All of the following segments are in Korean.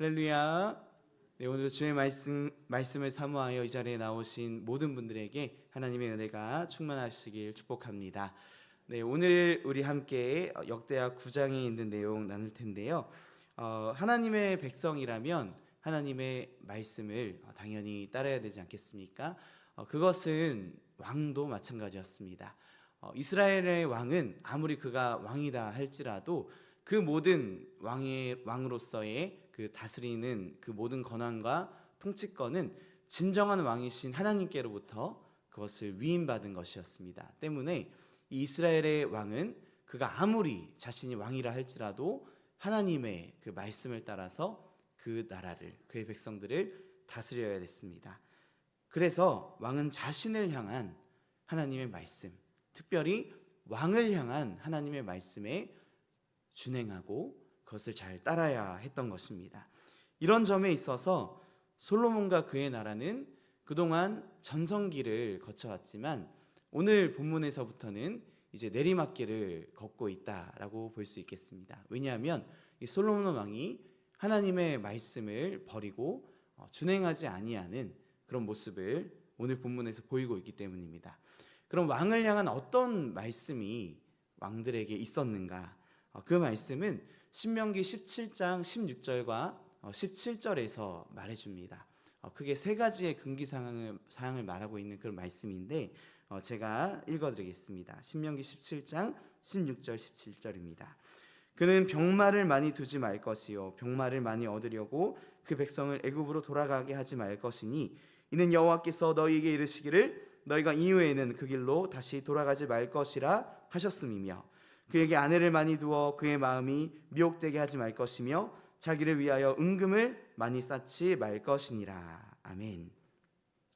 할렐루야. 네, 오늘도 주의 말씀 말씀을 사모하여 이 자리에 나오신 모든 분들에게 하나님의 은혜가 충만하시길 축복합니다. 네, 오늘 우리 함께 역대하 9장에 있는 내용 나눌 텐데요. 어, 하나님의 백성이라면 하나님의 말씀을 당연히 따라야 되지 않겠습니까? 어, 그것은 왕도 마찬가지였습니다. 어, 이스라엘의 왕은 아무리 그가 왕이다 할지라도 그 모든 왕의 왕으로서의 그 다스리는 그 모든 권한과 통치권은 진정한 왕이신 하나님께로부터 그것을 위임받은 것이었습니다. 때문에 이 이스라엘의 왕은 그가 아무리 자신이 왕이라 할지라도 하나님의 그 말씀을 따라서 그 나라를 그의 백성들을 다스려야 됐습니다. 그래서 왕은 자신을 향한 하나님의 말씀, 특별히 왕을 향한 하나님의 말씀에 준행하고 그것을 잘 따라야 했던 것입니다. 이런 점에 있어서 솔로몬과 그의 나라는 그동안 전성기를 거쳐왔지만 오늘 본문에서부터는 이제 내리막길을 걷고 있다라고 볼 수 있겠습니다. 왜냐하면 이 솔로몬 왕이 하나님의 말씀을 버리고 어, 준행하지 아니하는 그런 모습을 오늘 본문에서 보이고 있기 때문입니다. 그럼 왕을 향한 어떤 말씀이 왕들에게 있었는가? 어, 그 말씀은 신명기 17장 16절과 17절에서 말해줍니다. 어, 크게 세 가지의 금기 사항을, 사항을 말하고 있는 그런 말씀인데 어, 제가 읽어드리겠습니다. 신명기 17장 16절 17절입니다. 그는 병마를 많이 두지 말 것이요 병마를 많이 얻으려고 그 백성을 애굽으로 돌아가게 하지 말 것이니 이는 여호와께서 너희에게 이르시기를 너희가 이후에는 그 길로 다시 돌아가지 말 것이라 하셨음이며 그에게 아내를 많이 두어 그의 마음이 미혹되게 하지 말 것이며 자기를 위하여 은금을 많이 쌓지 말 것이니라. 아멘.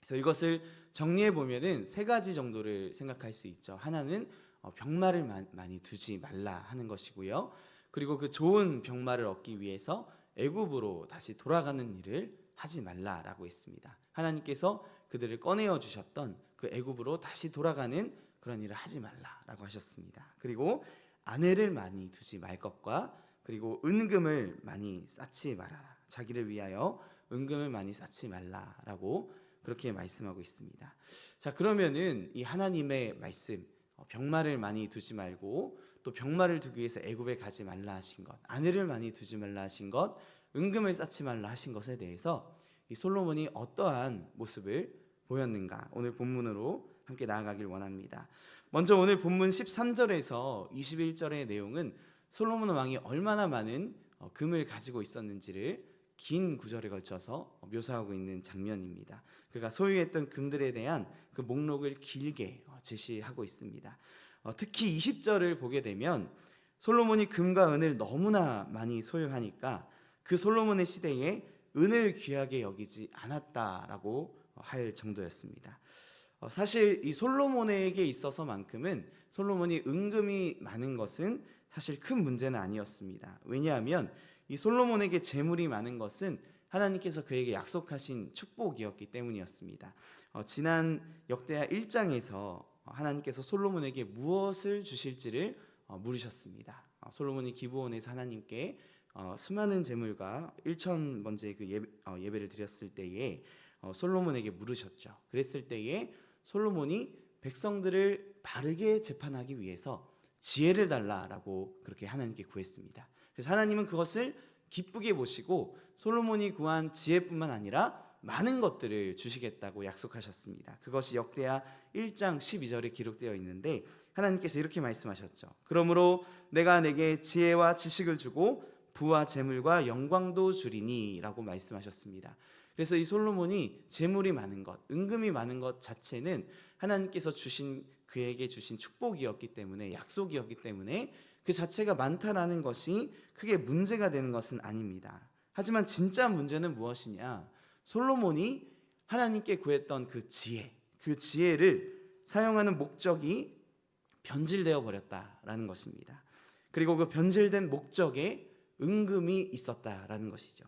그래서 이것을 정리해 보면은 세 가지 정도를 생각할 수 있죠. 하나는 어, 병마를 많이 두지 말라 하는 것이고요. 그리고 그 좋은 병마를 얻기 위해서 애굽으로 다시 돌아가는 일을 하지 말라라고 했습니다. 하나님께서 그들을 꺼내어 주셨던 그 애굽으로 다시 돌아가는 그런 일을 하지 말라라고 하셨습니다. 그리고 아내를 많이 두지 말 것과 그리고 은금을 많이 쌓지 말아라. 자기를 위하여 은금을 많이 쌓지 말라라고 그렇게 말씀하고 있습니다. 자, 그러면은 이 하나님의 말씀 어, 병마를 많이 두지 말고 또 병마를 두기 위해서 애굽에 가지 말라 하신 것, 아내를 많이 두지 말라 하신 것, 은금을 쌓지 말라 하신 것에 대해서 이 솔로몬이 어떠한 모습을 보였는가 오늘 본문으로 함께 나아가길 원합니다. 먼저 오늘 본문 13절에서 21절의 내용은 솔로몬 왕이 얼마나 많은 어, 금을 가지고 있었는지를 긴 구절에 걸쳐서 묘사하고 있는 장면입니다. 그가 소유했던 금들에 대한 그 목록을 길게 어, 제시하고 있습니다. 어, 특히 20절을 보게 되면 솔로몬이 금과 은을 너무나 많이 소유하니까 그 솔로몬의 시대에 은을 귀하게 여기지 않았다라고 할 정도였습니다. 어, 사실 이 솔로몬에게 있어서만큼은 솔로몬이 은금이 많은 것은 사실 큰 문제는 아니었습니다. 왜냐하면 이 솔로몬에게 재물이 많은 것은 하나님께서 그에게 약속하신 축복이었기 때문이었습니다. 어, 지난 역대하 1장에서 하나님께서 솔로몬에게 무엇을 주실지를 어, 물으셨습니다. 어, 솔로몬이 기부원에서 하나님께 어, 수많은 재물과 1천 번째 그 예배, 어, 예배를 드렸을 때에 어, 솔로몬에게 물으셨죠. 그랬을 때에 솔로몬이 백성들을 바르게 재판하기 위해서 지혜를 달라라고 그렇게 하나님께 구했습니다. 그래서 하나님은 그것을 기쁘게 보시고 솔로몬이 구한 지혜뿐만 아니라 많은 것들을 주시겠다고 약속하셨습니다. 그것이 역대하 1장 12절에 기록되어 있는데 하나님께서 이렇게 말씀하셨죠. 그러므로 내가 내게 지혜와 지식을 주고 부와 재물과 영광도 주리니라고 말씀하셨습니다. 그래서 이 솔로몬이 재물이 많은 것, 은금이 많은 것 자체는 하나님께서 주신 그에게 주신 축복이었기 때문에 약속이었기 때문에 그 자체가 많다라는 것이 크게 문제가 되는 것은 아닙니다. 하지만 진짜 문제는 무엇이냐? 솔로몬이 하나님께 구했던 그 지혜, 그 지혜를 사용하는 목적이 변질되어 버렸다라는 것입니다. 그리고 그 변질된 목적에 은금이 있었다라는 것이죠.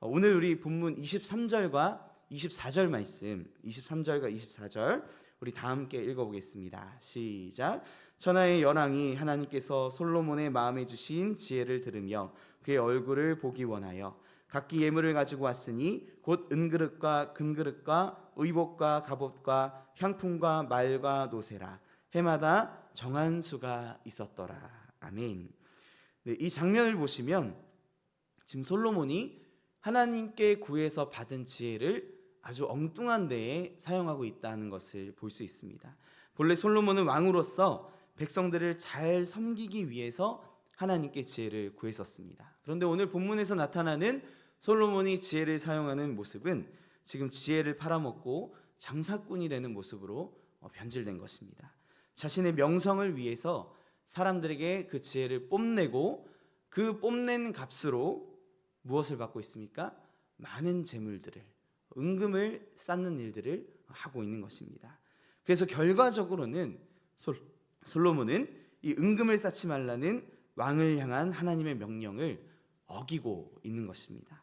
어, 오늘 우리 본문 23절과 24절 말씀, 23절과 24절 우리 다 함께 읽어보겠습니다. 시작. 천하의 연왕이 하나님께서 솔로몬의 마음에 주신 지혜를 들으며 그의 얼굴을 보기 원하여 각기 예물을 가지고 왔으니 곧 은그릇과 금그릇과 의복과 갑옷과 향품과 말과 노새라 해마다 정한 수가 있었더라 아멘. 네, 이 장면을 보시면 지금 솔로몬이 하나님께 구해서 받은 지혜를 아주 엉뚱한 데에 사용하고 있다는 것을 볼 수 있습니다. 본래 솔로몬은 왕으로서 백성들을 잘 섬기기 위해서 하나님께 지혜를 구했었습니다. 그런데 오늘 본문에서 나타나는 솔로몬이 지혜를 사용하는 모습은 지금 지혜를 팔아먹고 장사꾼이 되는 모습으로 어, 변질된 것입니다. 자신의 명성을 위해서 사람들에게 그 지혜를 뽐내고 그 뽐낸 값으로 무엇을 받고 있습니까? 많은 재물들을 은금을 쌓는 일들을 하고 있는 것입니다. 그래서 결과적으로는 솔, 솔로몬은 이 은금을 쌓지 말라는 왕을 향한 하나님의 명령을 어기고 있는 것입니다.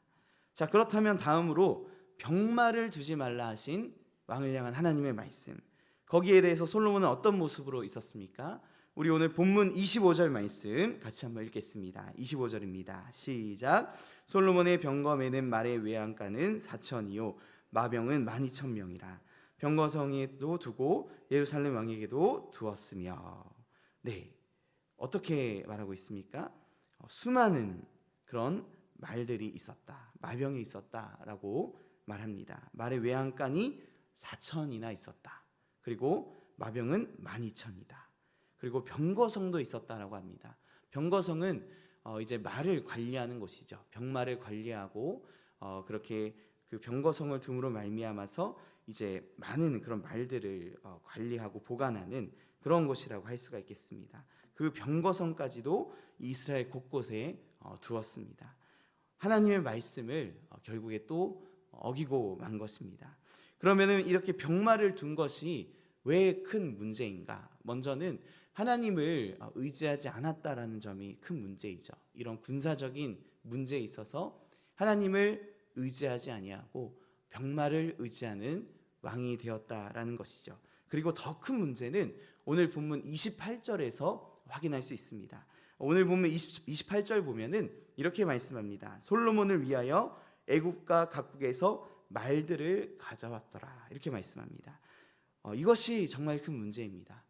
자, 그렇다면 다음으로 병마를 두지 말라 하신 왕을 향한 하나님의 말씀. 거기에 대해서 솔로몬은 어떤 모습으로 있었습니까? 우리 오늘 본문 25절 말씀 같이 한번 읽겠습니다. 25절입니다. 시작. 솔로몬의 병거 매는 말의 외양가는 4천이요 마병은 12,000명이라. 병거성에도 두고 예루살렘 왕에게도 두었으며. 네. 어떻게 말하고 있습니까? 어, 수많은 그런 말들이 있었다. 마병이 있었다라고 말합니다. 말의 외양간이 4천이나 있었다. 그리고 마병은 12,000이다. 그리고 병거성도 있었다라고 합니다. 병거성은 어 이제 말을 관리하는 곳이죠. 병마를 관리하고 어 그렇게 그 병거성을 둠으로 말미암아서 이제 많은 그런 말들을 어 관리하고 보관하는 그런 곳이라고 할 수가 있겠습니다. 그 병거성까지도 이스라엘 곳곳에 어 두었습니다. 하나님의 말씀을 어 결국에 또 어기고 만 것입니다. 그러면은 이렇게 병마를 둔 것이 왜 큰 문제인가? 먼저는 하나님을 어, 의지하지 않았다라는 점이 큰 문제이죠. 이런 군사적인 문제에 있어서 하나님을 의지하지 아니하고 병마를 의지하는 왕이 되었다라는 것이죠. 그리고 더 큰 문제는 오늘 본문 28절에서 확인할 수 있습니다. 오늘 본문 20, 28절 보면은 이렇게 말씀합니다. 솔로몬을 위하여 애국과 각국에서 말들을 가져왔더라. 이렇게 말씀합니다. 어, 이것이 정말 큰 문제입니다.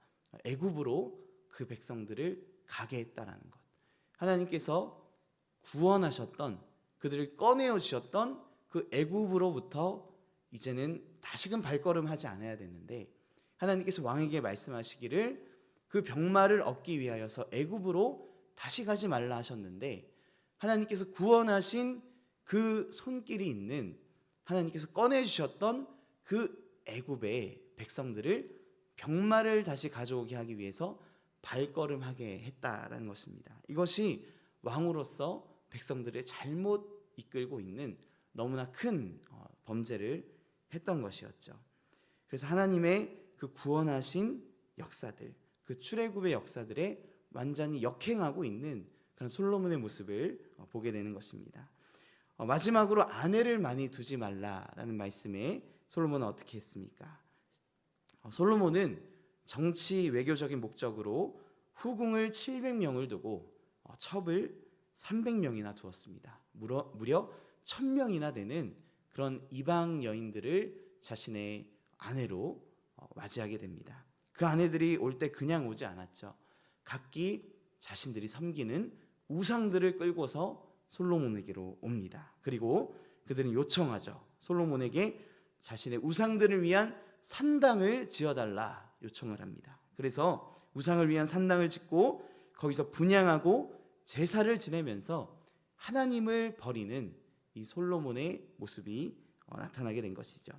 애굽으로 그 백성들을 가게 했다라는 것. 하나님께서 구원하셨던 그들을 꺼내어 주셨던 그 애굽으로부터 이제는 다시금 발걸음하지 않아야 되는데 하나님께서 왕에게 말씀하시기를 그 병마를 얻기 위하여서 애굽으로 다시 가지 말라 하셨는데 하나님께서 구원하신 그 손길이 있는 하나님께서 꺼내 주셨던 그 애굽의 백성들을 병마를 다시 가져오게 하기 위해서 발걸음하게 했다라는 것입니다. 이것이 왕으로서 백성들을 잘못 이끌고 있는 너무나 큰 어, 범죄를 했던 것이었죠. 그래서 하나님의 그 구원하신 역사들, 그 출애굽의 역사들에 완전히 역행하고 있는 그런 솔로몬의 모습을 어, 보게 되는 것입니다. 어, 마지막으로 아내를 많이 두지 말라라는 말씀에 솔로몬은 어떻게 했습니까? 솔로몬은 정치 외교적인 목적으로 후궁을 700명을 두고 첩을 300명이나 두었습니다. 무려, 무려 1000명이나 되는 그런 이방 여인들을 자신의 아내로 어, 맞이하게 됩니다. 그 아내들이 올 때 그냥 오지 않았죠. 각기 자신들이 섬기는 우상들을 끌고서 솔로몬에게로 옵니다. 그리고 그들은 요청하죠. 솔로몬에게 자신의 우상들을 위한 산당을 지어달라 요청을 합니다. 그래서 우상을 위한 산당을 짓고 거기서 분양하고 제사를 지내면서 하나님을 버리는 이 솔로몬의 모습이 어, 나타나게 된 것이죠.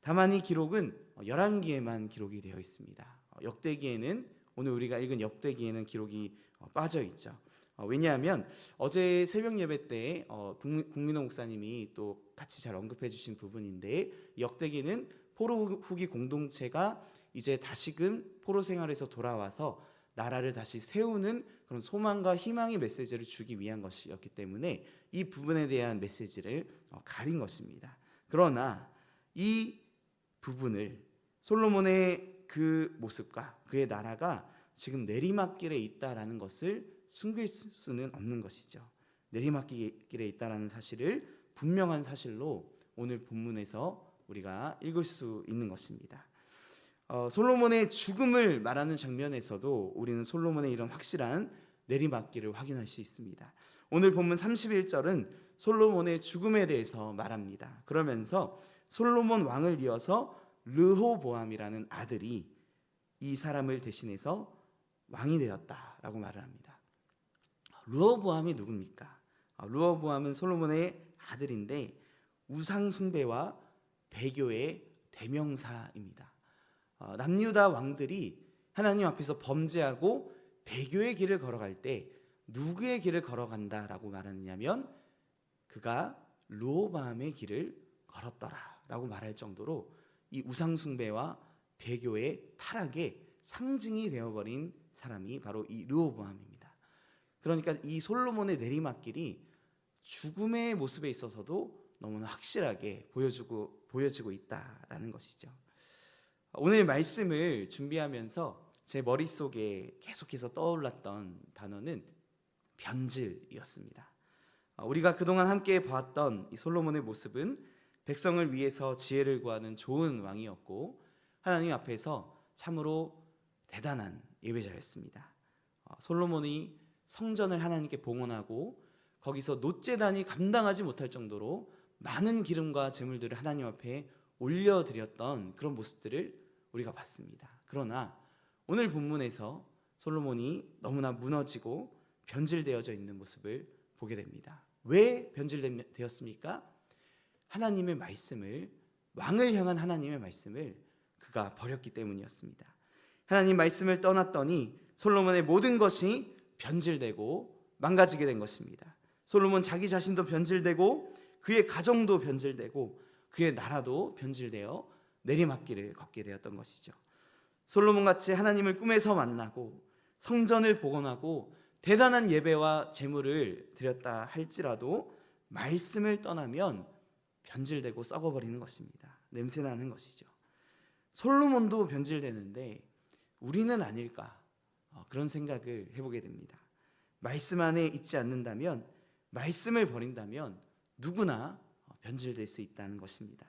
다만 이 기록은 11기에만 기록이 되어 있습니다. 어, 역대기에는 오늘 우리가 읽은 역대기에는 기록이 어, 빠져 있죠. 왜냐하면 어제 새벽 예배 때 국민호 목사님이 또 같이 잘 언급해 주신 부분인데 역대기는 포로 후기 공동체가 이제 다시금 포로 생활에서 돌아와서 나라를 다시 세우는 그런 소망과 희망의 메시지를 주기 위한 것이었기 때문에 이 부분에 대한 메시지를 어, 가린 것입니다. 그러나 이 부분을 솔로몬의 그 모습과 그의 나라가 지금 내리막길에 있다라는 것을 숨길 수는 없는 것이죠. 내리막길에 있다라는 사실을 분명한 사실로 오늘 본문에서 우리가 읽을 수 있는 것입니다. 어, 솔로몬의 죽음을 말하는 장면에서도 우리는 솔로몬의 이런 확실한 내리막기를 확인할 수 있습니다. 오늘 본문 31절은 솔로몬의 죽음에 대해서 말합니다. 그러면서 솔로몬 왕을 이어서 르호보암이라는 아들이 이 사람을 대신해서 왕이 되었다라고 말을 합니다. 르호보암이 누굽니까? 어, 르호보암은 솔로몬의 아들인데 우상 숭배와 배교의 대명사입니다. 어, 남유다 왕들이 하나님 앞에서 범죄하고 배교의 길을 걸어갈 때 누구의 길을 걸어간다라고 말하느냐면 그가 르호보암의 길을 걸었더라라고 말할 정도로 이 우상 숭배와 배교의 타락의 상징이 되어버린 사람이 바로 이 르호보암입니다. 그러니까 이 솔로몬의 내리막길이 죽음의 모습에 있어서도 너무나 확실하게 보여주고 보여지고 있다라는 것이죠. 오늘 말씀을 준비하면서 제 머릿속에 계속해서 떠올랐던 단어는 변질이었습니다. 어, 우리가 그동안 함께 보았던 이 솔로몬의 모습은 백성을 위해서 지혜를 구하는 좋은 왕이었고 하나님 앞에서 참으로 대단한 예배자였습니다. 어, 솔로몬이 성전을 하나님께 봉헌하고 거기서 노제단이 감당하지 못할 정도로 많은 기름과 제물들을 하나님 앞에 올려드렸던 그런 모습들을 우리가 봤습니다. 그러나 오늘 본문에서 솔로몬이 너무나 무너지고 변질되어져 있는 모습을 보게 됩니다. 왜 변질되었습니까? 하나님의 말씀을 왕을 향한 하나님의 말씀을 그가 버렸기 때문이었습니다. 하나님 말씀을 떠났더니 솔로몬의 모든 것이 변질되고 망가지게 된 것입니다. 솔로몬 자기 자신도 변질되고 그의 가정도 변질되고 그의 나라도 변질되어 내리막길을 걷게 되었던 것이죠. 솔로몬 같이 하나님을 꿈에서 만나고 성전을 복원하고 대단한 예배와 제물을 드렸다 할지라도 말씀을 떠나면 변질되고 썩어버리는 것입니다. 냄새나는 것이죠. 솔로몬도 변질되는데 우리는 아닐까 어, 그런 생각을 해보게 됩니다. 말씀 안에 있지 않는다면 말씀을 버린다면 누구나 어, 변질될 수 있다는 것입니다.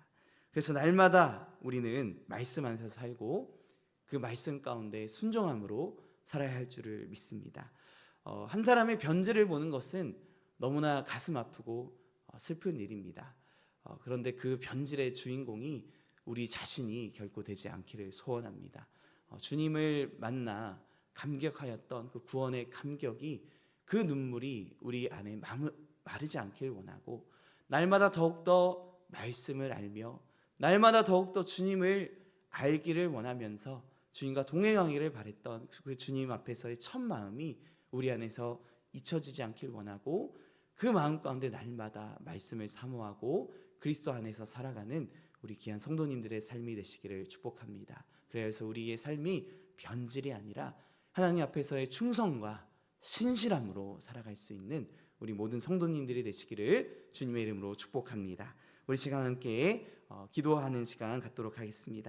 그래서 날마다 우리는 말씀 안에서 살고 그 말씀 가운데 순종함으로 살아야 할 줄을 믿습니다. 어, 한 사람의 변질을 보는 것은 너무나 가슴 아프고 어, 슬픈 일입니다. 어, 그런데 그 변질의 주인공이 우리 자신이 결코 되지 않기를 소원합니다. 어, 주님을 만나 감격하였던 그 구원의 감격이 그 눈물이 우리 안에 마르지 않길 원하고 날마다 더욱더 말씀을 알며 날마다 더욱더 주님을 알기를 원하면서 주님과 동행하기를 바랬던 그 주님 앞에서의 첫 마음이 우리 안에서 잊혀지지 않길 원하고 그 마음 가운데 날마다 말씀을 사모하고 그리스도 안에서 살아가는 우리 귀한 성도님들의 삶이 되시기를 축복합니다. 그래서 우리의 삶이 변질이 아니라 하나님 앞에서의 충성과 신실함으로 살아갈 수 있는 우리 모든 성도님들이 되시기를 주님의 이름으로 축복합니다. 우리 시간 함께 어, 기도하는 시간 갖도록 하겠습니다.